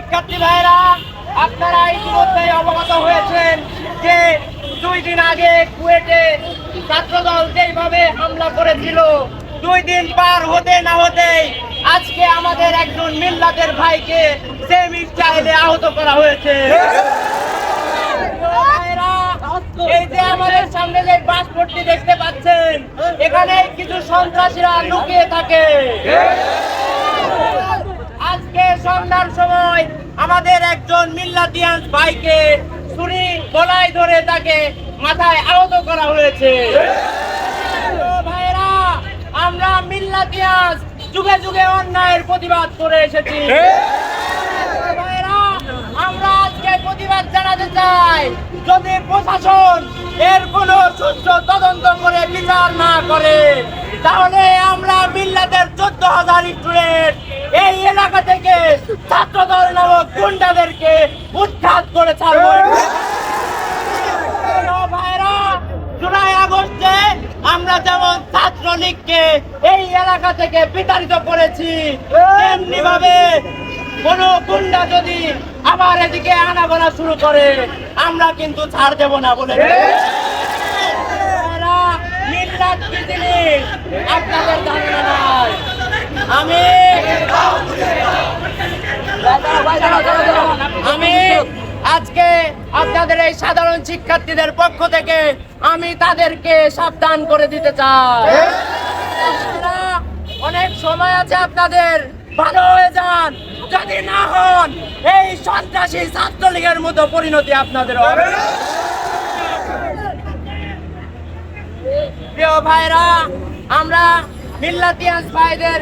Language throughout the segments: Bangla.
শিক্ষার্থী ভাইরা আপনারা ইতিমধ্যে অবগত হয়েছেন যে দুই দিন আগে কুয়েটে ছাত্রদল যেইভাবে হামলা করেছিল, দুই দিন পার হতে না হতেই আজকে আমাদের একজন মিল্লাতের ভাইকে সেম স্টাইলে আহত করা হয়েছে। এই যে আমাদের সামনে যে পাসপোর্টটি দেখতে পাচ্ছেন, এখানে কিছু সন্ত্রাসীরা লুকিয়ে থাকে। আজকে সন্ধ্যার সময় আমাদের একজন মিল্লাতিয়ান ভাইকে ছুরি গলায় ধরে তাকে মাথায় আহত করা হয়েছে। ভাইরা আমরা মিল্লাতিয়াস যুগে যুগে অন্যায়ের প্রতিবাদ করে এসেছি। আমরা আজকে প্রতিবাদ জানাতে চাই, যদি প্রশাসন এর কোনো সুস্থ তদন্ত করে বিচার না করে, তাহলে আমরা মিল্লাদের চোদ্দ হাজার স্টুডেন্ট এই এলাকা থেকে ছাত্রদল নামক গুন্ডাদেরকে উৎখাত করে ছাড়বো হ্যালো ভাইরা জুলাই আগস্টে আমরা যেমন ছাত্রলীগকে এই এলাকা থেকে বিতাড়িত করেছি। তেমনি ভাবে কোন গুন্ডা যদি আবার এদিকে আনাগোনা শুরু করে, আমরা কিন্তু ছাড় দেব না বলে আমি আজকে আপনাদের এই সাধারণ শিক্ষার্থীদের পক্ষ থেকে আমি তাদেরকে সাবধান করে দিতে চাই। অনেক সময় আছে আপনাদের। ভালো হয়ে যান, যদি না হন, এই সন্ত্রাসী ছাত্রলীগের মতো পরিণতি আপনাদের প্রিয় ভাইরা, আমরা মিল্লাতিয়াস ভাইদের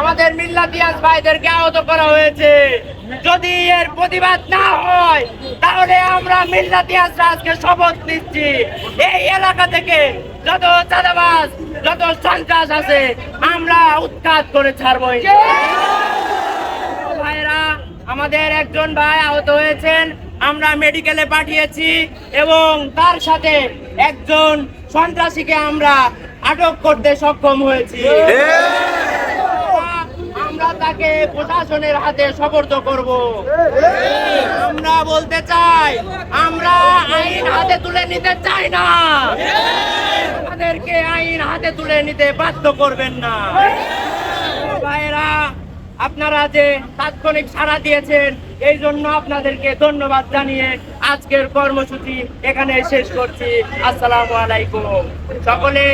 আমাদের মিল্লাতিয়াস ভাইদেরকে আহত করা হয়েছে। যদি এর প্রতিবাদ না হয়, তাহলে আমরা মিল্লাতিয়াসরা আজকে শপথ নিচ্ছি। এই এলাকা থেকে যত চাঁদাবাজ, যত সন্ত্রাস আছে, আমরা উৎখাত করে ছাড়বো ভাইরা, আমাদের একজন ভাই আহত হয়েছেন, আমরা মেডিকেলে পাঠিয়েছি এবং তার সাথে একজন সন্ত্রাসীকে আমরা আটক করতে সক্ষম হয়েছি। তাকে প্রশাসনের হাতে সোপর্দ করব। আমরা বলতে চাই, আমরা আইন হাতে তুলে নিতে চাই না। আমাদেরকে আইন হাতে তুলে নিতে বাধ্য করবেন না। ভাইরা আপনারা যে তাৎক্ষণিক সাড়া দিয়েছেন, এই জন্য আপনাদেরকে ধন্যবাদ জানিয়ে আজকের কর্মসূচি এখানে শেষ করছি। আসসালামু আলাইকুম। সকলে